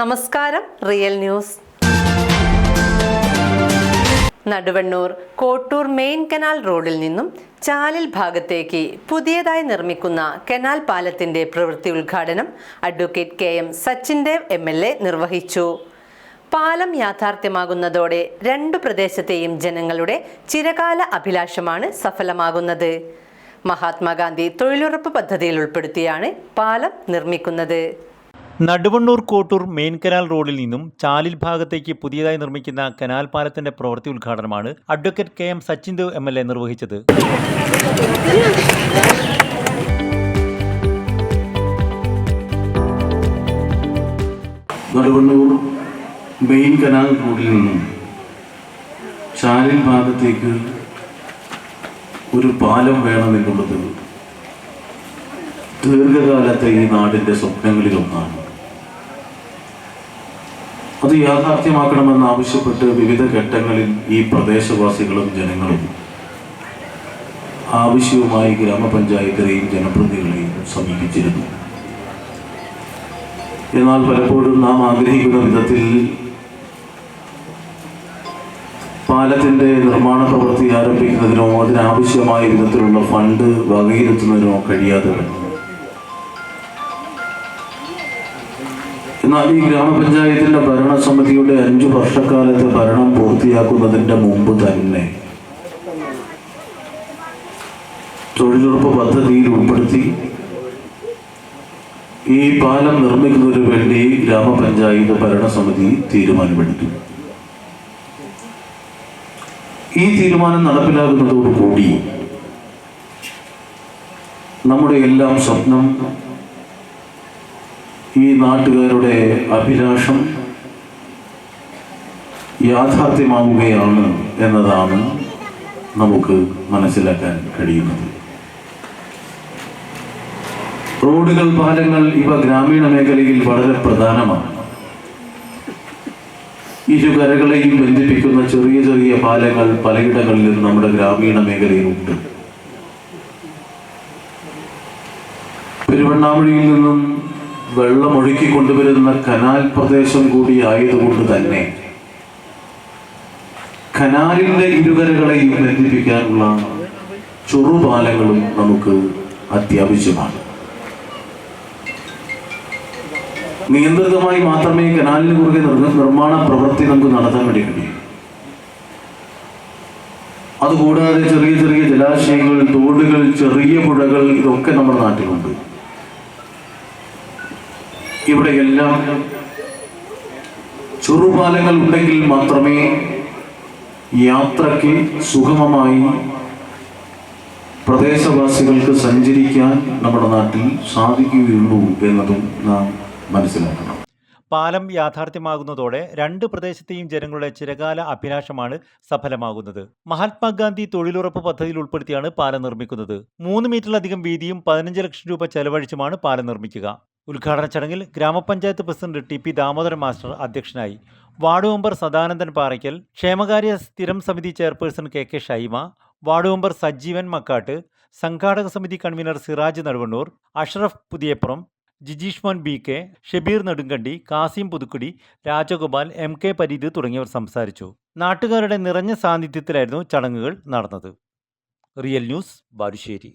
നമസ്കാരം real news. Naduvannur Kottur main canal റോഡിൽ നിന്നും ചാലിൽ ഭാഗത്തേക്ക് പുതിയതായി നിർമ്മിക്കുന്ന കനാൽ പാലത്തിന്റെ പ്രവൃത്തി ഉദ്ഘാടനം advocate K M Sachin Dev M L A നിർവഹിച്ചു. പാലം യാഥാർത്ഥ്യമാകുന്നതോടെ രണ്ടു പ്രദേശത്തെയും ജനങ്ങളുടെ ചിരകാല അഭിലാഷമാണ് സഫലമാകുന്നത്. മഹാത്മാഗാന്ധി തൊഴിലുറപ്പ് പദ്ധതിയിൽ ഉൾപ്പെടുത്തിയാണ് പാലം നിർമ്മിക്കുന്നത്. നടുവണ്ണൂർ കോട്ടൂർ മെയിൻ കനാൽ റോഡിൽ നിന്നും ചാലിൽ ഭാഗത്തേക്ക് പുതിയതായി നിർമ്മിക്കുന്ന കനാൽ പാലത്തിന്റെ പ്രവൃത്തി ഉദ്ഘാടനമാണ് advocate K M Sachin Dev M L A നിർവഹിച്ചത്. നടുവണ്ണൂർ മെയിൻ കനാൽ റോഡിൽ നിന്നും ചാലിൽ ഭാഗത്തേക്ക് ഒരു പാലം വേണമെന്നുള്ളത് ദീർഘകാലത്തെ ഈ നാടിന്റെ സ്വപ്നങ്ങളിലൊന്നാണ്. അത് യാഥാർത്ഥ്യമാക്കണമെന്ന് ആവശ്യപ്പെട്ട് വിവിധ ഘട്ടങ്ങളിൽ ഈ പ്രദേശവാസികളും ജനങ്ങളും ആവശ്യവുമായി ഗ്രാമപഞ്ചായത്തിനെയും ജനപ്രതിനിധികളെയും സമീപിച്ചിരുന്നു. എന്നാൽ പലപ്പോഴും നാം ആഗ്രഹിക്കുന്ന വിധത്തിൽ പാലത്തിന്റെ നിർമ്മാണ പ്രവൃത്തി ആരംഭിക്കുന്നതിനോ അതിനാവശ്യമായ വിധത്തിലുള്ള ഫണ്ട് വകയിരുത്തുന്നതിനോ കഴിയാതെ എന്നാൽ ഈ ഗ്രാമപഞ്ചായത്തിന്റെ ഭരണസമിതിയുടെ അഞ്ചു വർഷക്കാലത്തെ ഭരണം പൂർത്തിയാക്കുന്നതിന്റെ മുമ്പ് തന്നെ തൊഴിലുറപ്പ് പദ്ധതിയിൽ ഉൾപ്പെടുത്തി ഈ പാലം നിർമ്മിക്കുന്നതിന് വേണ്ടി ഗ്രാമപഞ്ചായത്ത് ഭരണസമിതി തീരുമാനമെടുത്തു. ഈ തീരുമാനം നടപ്പിലാകുന്നതോടുകൂടി നമ്മുടെ എല്ലാം സ്വപ്നം ഈ നാട്ടുകാരുടെ അഭിലാഷം യാഥാർത്ഥ്യമാവുകയാണ് എന്നതാണ് നമുക്ക് മനസ്സിലാക്കാൻ കഴിയുന്നത്. റോഡുകൾ പാലങ്ങൾ ഇവ ഗ്രാമീണ മേഖലയിൽ വളരെ പ്രധാനമാണ്. ഇരുകരകളെയും ബന്ധിപ്പിക്കുന്ന ചെറിയ ചെറിയ പാലങ്ങൾ പലയിടങ്ങളിലും നമ്മുടെ ഗ്രാമീണ മേഖലയിലുണ്ട്. പെരുവണ്ണാമുഴിയിൽ നിന്നും വെള്ളം ഒഴുക്കി കൊണ്ടുവരുന്ന കനാൽ പ്രദേശം കൂടി ആയതുകൊണ്ട് തന്നെ കനാലിന്റെ ഇരുകരകളെയും ബന്ധിപ്പിക്കാനുള്ള ചെറുപാലങ്ങളും നമുക്ക് അത്യാവശ്യമാണ്. നിയന്ത്രിതമായി മാത്രമേ കനാലിന് കുറുകെ നിർമ്മാണ പ്രവൃത്തി നമുക്ക് നടത്താൻ വേണ്ടി കഴിയൂ. അതുകൂടാതെ ചെറിയ ചെറിയ ജലാശയങ്ങൾ തോടുകൾ ചെറിയ പുഴകൾ ഇതൊക്കെ നമ്മുടെ നാട്ടിലുണ്ട്. ഇവിടെയെല്ലാം ചെറുപാലങ്ങൾ ഉണ്ടെങ്കിൽ മാത്രമേ യാത്രയ്ക്ക് സുഗമമായി പ്രദേശവാസികൾക്ക് സഞ്ചരിക്കാൻ നമ്മുടെ നാട്ടിൽ സാധിക്കുകയുള്ളൂ എന്നതും നാം മനസ്സിലാക്കണം. പാലം യാഥാർത്ഥ്യമാകുന്നതോടെ രണ്ട് പ്രദേശത്തെയും ജനങ്ങളുടെ ചിരകാല അഭിലാഷമാണ് സഫലമാകുന്നത്. മഹാത്മാഗാന്ധി തൊഴിലുറപ്പ് പദ്ധതിയിൽ ഉൾപ്പെടുത്തിയാണ് പാലം നിർമ്മിക്കുന്നത്. മൂന്ന് മീറ്ററിലധികം വീതിയും പതിനഞ്ച് ലക്ഷം രൂപ ചെലവഴിച്ചുമാണ് പാലം നിർമ്മിക്കുക. ഉദ്ഘാടന ചടങ്ങിൽ ഗ്രാമപഞ്ചായത്ത് president T P Damodaran master അധ്യക്ഷനായി വാർഡ് മെമ്പർ സദാനന്ദൻ പാറയ്ക്കൽ ക്ഷേമകാര്യ സ്ഥിരം സമിതി chairperson K K Shaima ward member Sajeevan Makkatt സംഘാടക സമിതി convenor Siraj Naduvannur Ashraf Puthiyappuram Jijeesh Mon B K Shabeer Nedumkandi Kasim Puthukkudi Rajagopal M K Pareeth തുടങ്ങിയവർ സംസാരിച്ചു. നാട്ടുകാരുടെ നിറഞ്ഞ സാന്നിധ്യത്തിലായിരുന്നു ചടങ്ങുകൾ നടന്നത്. Real news Balussery.